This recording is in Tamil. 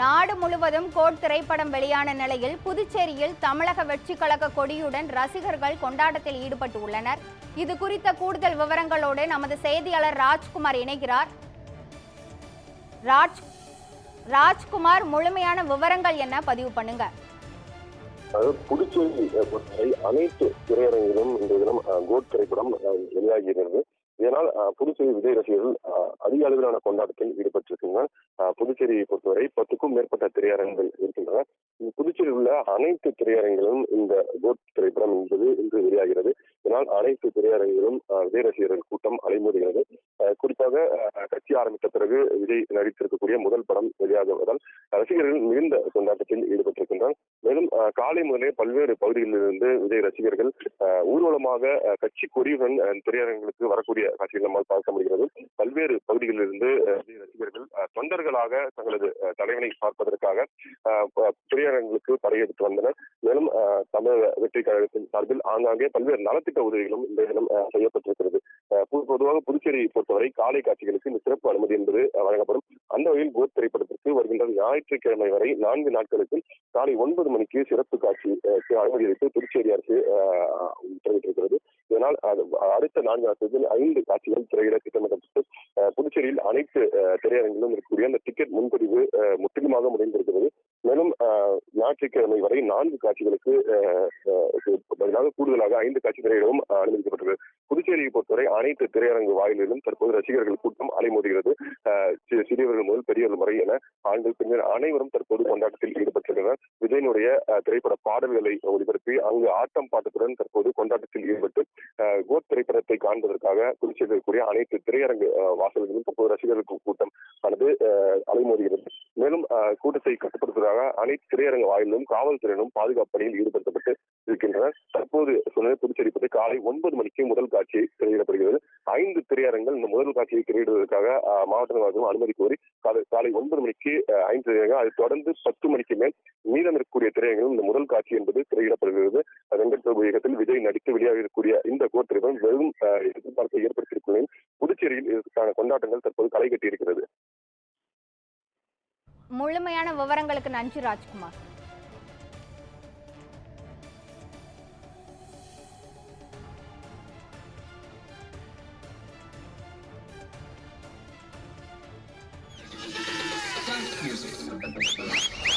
நாடு முழுவதும் கோட் திரைப்படம் வெளியான நிலையில் புதுச்சேரியில் தமிழக வெற்றி கழக கொடியுடன் ரசிகர்கள் கொண்டாட்டத்தில் ஈடுபட்டு உள்ளனர் இது குறித்த கூடுதல் விவரங்களோடு நமது செய்தியாளர் ராஜ்குமார் இணைகிறார். ராஜ் ராஜ்குமார் முழுமையான விவரங்கள் என்ன பதிவு பண்ணுங்க. அதாவது புதுச்சேரி பொறுத்தவரை அனைத்து திரையரங்கிலும் இந்த தினம் கோட் திரைப்படம் வெளியாகிறது இதனால் புதுச்சேரி விஜய் ரசிகர்கள் அஹ், அதிக அளவிலான கொண்டாட்டத்தில் ஈடுபட்டிருக்கின்றனர். அஹ், புதுச்சேரியை பொறுத்தவரை பத்துக்கும் மேற்பட்ட திரையரங்குகள் இருக்கின்றன. புதுச்சேரியில் உள்ள அனைத்து திரையரங்குகளும் இந்த கோட் திரைப்படம் என்பது இன்று வெளியாகிறது. இதனால் அனைத்து திரையரங்குகளும் விஜய் ரசிகர்கள் கூட்டம் அலைமோதுகிறது. அஹ், கட்சி ஆரம்பித்த பிறகு விஜய் நடித்திருக்கக்கூடிய முதல் படம் வெளியாகுவதால் ரசிகர்கள் மிகுந்த கொண்டாட்டத்தில் ஈடுபட்டிருக்கின்றனர். மேலும் காலை முதலே பல்வேறு பகுதிகளிலிருந்து விஜய் ரசிகர்கள் ஊர்வலமாக கட்சி கொடியுடன் திரையரங்குகளுக்கு வரக்கூடிய காட்சிகள் நம்மால் பார்க்க முடிகிறது. பல்வேறு பகுதிகளிலிருந்து விஜய் ரசிகர்கள் தொண்டர்களாக தங்களது தலைவனை பார்ப்பதற்காக அஹ், திரையரங்குகளுக்கு படையெடுத்து வந்தனர். மேலும் தமிழக வெற்றி கழகத்தின் சார்பில் ஆங்காங்கே பல்வேறு நலத்திட்ட உதவிகளும் இந்த தினம் செய்யப்பட்டிருக்கிறது. பொதுவாக புதுச்சேரியை பொறுத்தவரை காலை காட்சிகளுக்கு இந்த சிறப்பு அனுமதி என்பது வழங்கப்படும். அந்த வகையில் போத் திரைப்படத்திற்கு வருகின்ற ஞாயிற்றுக்கிழமை வரை நான்கு நாட்களுக்கு காலை ஒன்பது மணிக்கு சிறப்பு காட்சி அனுமதி அளித்து புதுச்சேரி அரசு உத்தரவிட்டிருக்கிறது இதனால் அடுத்த நான்கு நாட்களுக்கு ஐந்து காட்சிகள் திரையிட திட்டமிடப்பட்டு புதுச்சேரியில் அனைத்து திரையரங்கிலும் இருக்கக்கூடிய அந்த டிக்கெட் முன்பதிவு முற்றிலுமாக முடிந்திருக்கிறது. மேலும் ஞாயிற்றுக்கிழமை வரை நான்கு காட்சிகளுக்கு பதிலாக கூடுதலாக ஐந்து காட்சி திரையிடவும் அஹ், அனுமதிக்கப்பட்டது பொறுத்தவரை அனைத்து திரையரங்கு வாயிலிலும் தற்போது ரசிகர்கள் கூட்டம் அலைமோதுகிறது. சிறியவர்கள் முதல் பெரியவர்கள் வரை என ஆண்கள் பெண்கள் அனைவரும் தற்போது கொண்டாட்டத்தில் ஈடுபட்டிருக்கிறார் விஜயனுடைய திரைப்பட பாடல்களை ஒளிபரப்பி அங்கு ஆட்டம் பாட்டத்துடன் தற்போது கொண்டாட்டத்தில் ஈடுபட்டு கோத் திரைப்படத்தை காண்பதற்காக புதுச்சேரியில் இருக்கக்கூடிய அனைத்து திரையரங்கு வாசல்களிலும் தற்போது ரசிகர்கள் கூட்டம் ஆனது அலைமோதுகிறது. மேலும் கூட்டத்தை கட்டுப்படுத்துவதாக அனைத்து திரையரங்கு வாயிலும் காவல்துறையினரும் பாதுகாப்பு பணியில் ஈடுபடுத்தப்பட்டு இருக்கின்றன தற்போது சொன்னது புதுச்சேரி காலை ஒன்பது மணிக்கு முதல் காட்சி திரையிடப்படுகிறது. ஐந்து திரையரங்கள் இந்த முதல் காட்சியை திரையிடுவதற்காக மாவட்ட நிர்வாகம் அனுமதி கோரி காலை காலை ஒன்பது மணிக்கு ஐந்து திரையரங்கள் அதை தொடர்ந்து பத்து மணிக்கு மேல் மீதம் இருக்கக்கூடிய திரையரங்களும் இந்த முதல் காட்சி என்பது திரையிடப்படுகிறது. வெங்கட் பிரபு இயக்கத்தில் விஜய் நடித்து வெளியாக இருக்கக்கூடிய இந்த கோட் வெறும் எதிர்பார்ப்பை ஏற்படுத்தியிருக்கும் புதுச்சேரியில் இதற்கான கொண்டாட்டங்கள் தற்போது களை கட்டி இருக்கிறது முழுமையான விவரங்களுக்கு நன்றி ராஜ்குமார். music.